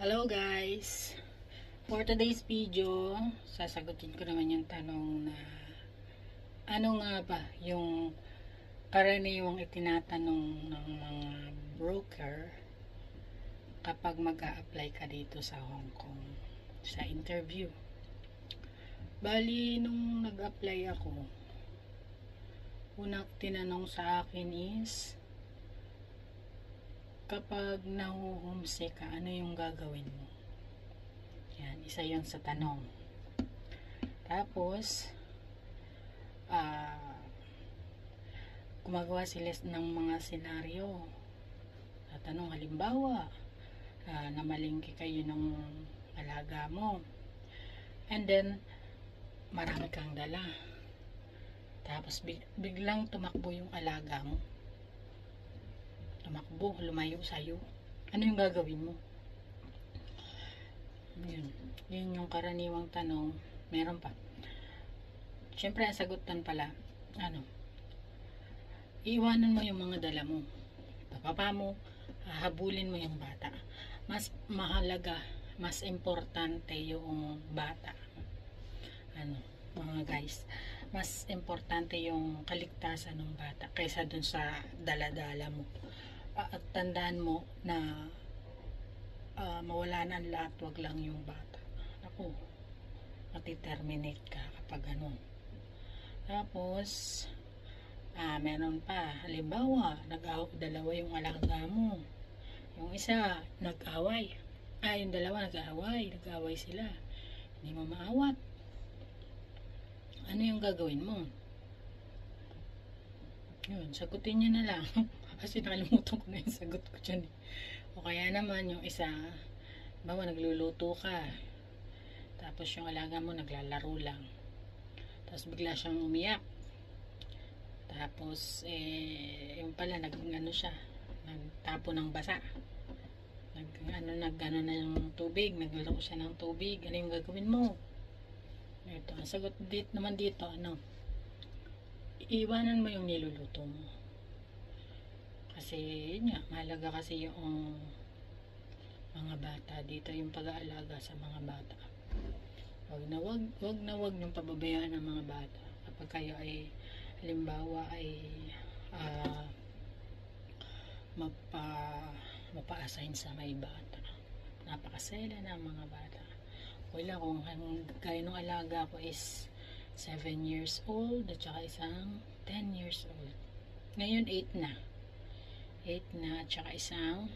Hello guys! For today's video, sasagutin ko naman yung tanong na ano nga ba yung karaniwang itinatanong ng mga broker kapag mag apply ka dito sa Hong Kong sa interview. Bali, nung nag-apply ako, unang tinanong sa akin is kapag nahuhumse ka, ano yung gagawin mo? Yan, isa yon sa tanong. Tapos, ah, gumagawa sila ng mga senaryo. Tatanong, halimbawa, ah, namalingki kayo ng alaga mo. And then, marami kang dala. Tapos, big- biglang tumakbo yung alaga mo tumakbo, lumayo sa'yo, ano yung gagawin mo? Yun. Yun yung karaniwang tanong. Meron pa. Siyempre, ang sagutan pala, ano, iiwanan mo yung mga dala mo. Papapa mo, hahabulin mo yung bata. Mas mahalaga, mas importante yung bata. Ano, mga guys, mas importante yung kaligtasan ng bata kaysa dun sa dala-dala mo at tandaan mo na ah, mawala na ang lahat, wag lang yung bata. Ako, mati-terminate ka kapag ano. Tapos, ah, meron pa, halimbawa, nag dalawa yung alaga mo. Yung isa, nag-away. Ah, yung dalawa nag-away, nag-away sila. Hindi mo maawat. Ano yung gagawin mo? Yun, sagutin nyo na lang. Kasi nakalimutan ko na yung sagot ko dyan. eh. O kaya naman yung isa, bawa nagluluto ka. Tapos yung alaga mo naglalaro lang. Tapos bigla siyang umiyak. Tapos, eh, yung pala, nag, ano siya, nagtapo ng basa. Nag, ano, nag, ano na yung tubig, naglaro siya ng tubig. Ano yung gagawin mo? Ito, ang sagot dito naman dito, ano, iiwanan mo yung niluluto mo. Kasi, yun nga, mahalaga kasi yung mga bata dito, yung pag-aalaga sa mga bata. Wag na wag, wag na wag yung pababayaan ng mga bata. Kapag kayo ay, halimbawa ay, ah, mapa, mapa-assign sa may bata. Napakasela ng mga bata. Wala kung ang gaya ng alaga ko is 7 years old at saka isang 10 years old. Ngayon 8 na. 8 na at saka isang